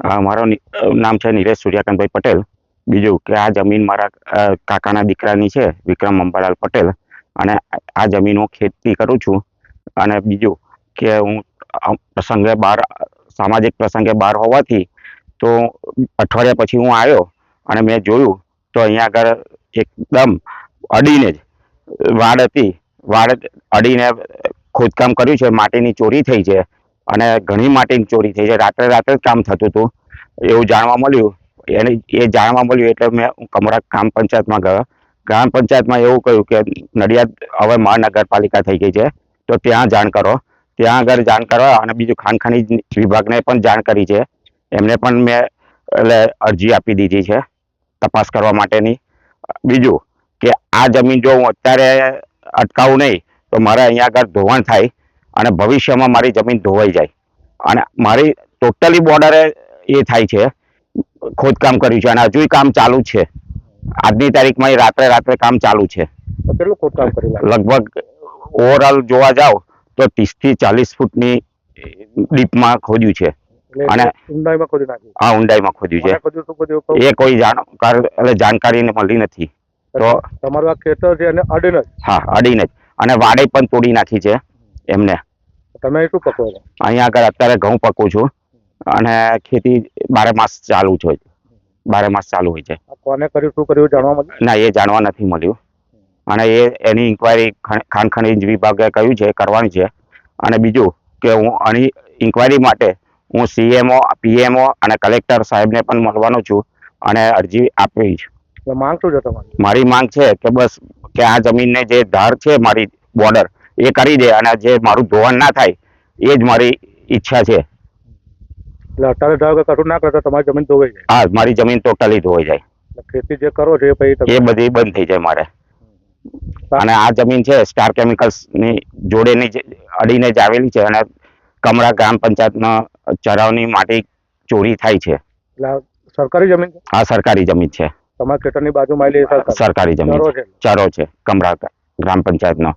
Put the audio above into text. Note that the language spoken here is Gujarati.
હા, મારો નામ છે નિરેશ સૂર્યકાંતભાઈ પટેલ. બીજું કે આ જમીન મારા કાકાના દીકરાની છે, વિક્રમ અંબાલાલ પટેલ. અને આ જમીન હું ખેતી કરું છું. અને બીજું કે હું પ્રસંગે બહાર સામાજિક પ્રસંગે બહાર હોવાથી તો અઠવાડિયા પછી હું આવ્યો અને મેં જોયું તો અહીંયા આગળ એકદમ અડીને જ વાડ હતી. વાડ અડીને ખોદકામ કર્યું છે. માટીની ચોરી થઈ છે અને ઘણી માટીની ચોરી થઈ છે. રાત્રે રાત્રે જ કામ થતું હતું. એવું જાણવા મળ્યું. એને એ જાણવા મળ્યું એટલે મેં કમરા ગ્રામ પંચાયતમાં ગયો. ગ્રામ પંચાયતમાં એવું કહ્યું કે નડિયાદ હવે મહાનગરપાલિકા થઈ ગઈ છે. તો ત્યાં જાણ કરો. ત્યાં આગળ જાણ કરવા અને બીજું ખાનખાની વિભાગને પણ જાણ કરી છે. એમને પણ મેં એટલે અરજી આપી દીધી છે. તપાસ કરવા માટેની. બીજું કે આ જમીન જો હું અત્યારે અટકાવું નહીં તો મારે અહીંયા આગળ ધોવાણ થાય અને ભવિષ્યમાં મારી જમીન ધોવાઈ જાય. અને મારી ટોટલી બોર્ડરે એ થાય છે. ખોદકામ કર્યું છે અને હજુય કામ ચાલુ છે. આજની તારીખમાં એ રાત્રે રાત્રે કામ ચાલુ છે. કેટલું ખોદકામ કર્યું લગભગ ઓવરઓલ જોવા જાવ તો ત્રીસથી ચાલીસ ફૂટની ડીપમાં ખોદ્યું છે. અને- ઊંડાઈમાં ખોદી નાખ્યું હા ઊંડાઈમાં ખોદ્યું છે? એ કોઈ જાણકાર એટલે જાણકારીને મળી નથી. તો તમારું આ ખેતર છે અને અડીન જ. હા અડીને જ. અને વાડે પણ તોડી નાખી છે એમને. તમે શું પકવો છો? અહીંયા આગળ અત્યારે ઘઉં પકું છું. અને ખેતી બારે માસ ચાલુ છે. બારે માસ ચાલુ હોય છે. કોને કર્યું શું કર્યું જાણવા મળ્યું? ના એ જાણવા નથી મળ્યું. અને એ એની ઇન્કવાયરી ખાણ ખનીજ વિભાગે કહ્યું છે કરવાની છે. અને બીજું કે હું આની ઇન્કવાયરી માટે હું સીએમઓ પીએમઓ અને કલેક્ટર સાહેબને પણ મળવાનો છું અને અરજી આપીશ છે. માંગ શું છે તમારી? મારી માંગ છે કે બસ કે આ જમીનને જે ધાર છે મારી બોર્ડર એ કરી દે અને જે મારું ધોવાણ ના થાય એ જ મારી ઈચ્છા છે. એટલે અત્યારે ધારો કે કશું ના કરતા તમારી જમીન ધોવાઈ જાય? હા મારી જમીન ટોટલી ધોવાઈ જાય. ખેતી જે કરો છો એ પછી એ બધી બંધ થઈ જાય મારે. અને આ જમીન છે સ્ટાર કેમિકલ્સની જોડેની અડીને જ આવેલી છે અને કમરા ગ્રામ પંચાયતના ચરાવની માટી ચોરી થાય છે. એટલે સરકારી જમીન હા સરકારી જમીન છે. તમારા ખેતરની બાજુમાં સરકારી? જમીન ચરો છે? છે. કમરા ગ્રામ પંચાયતનો.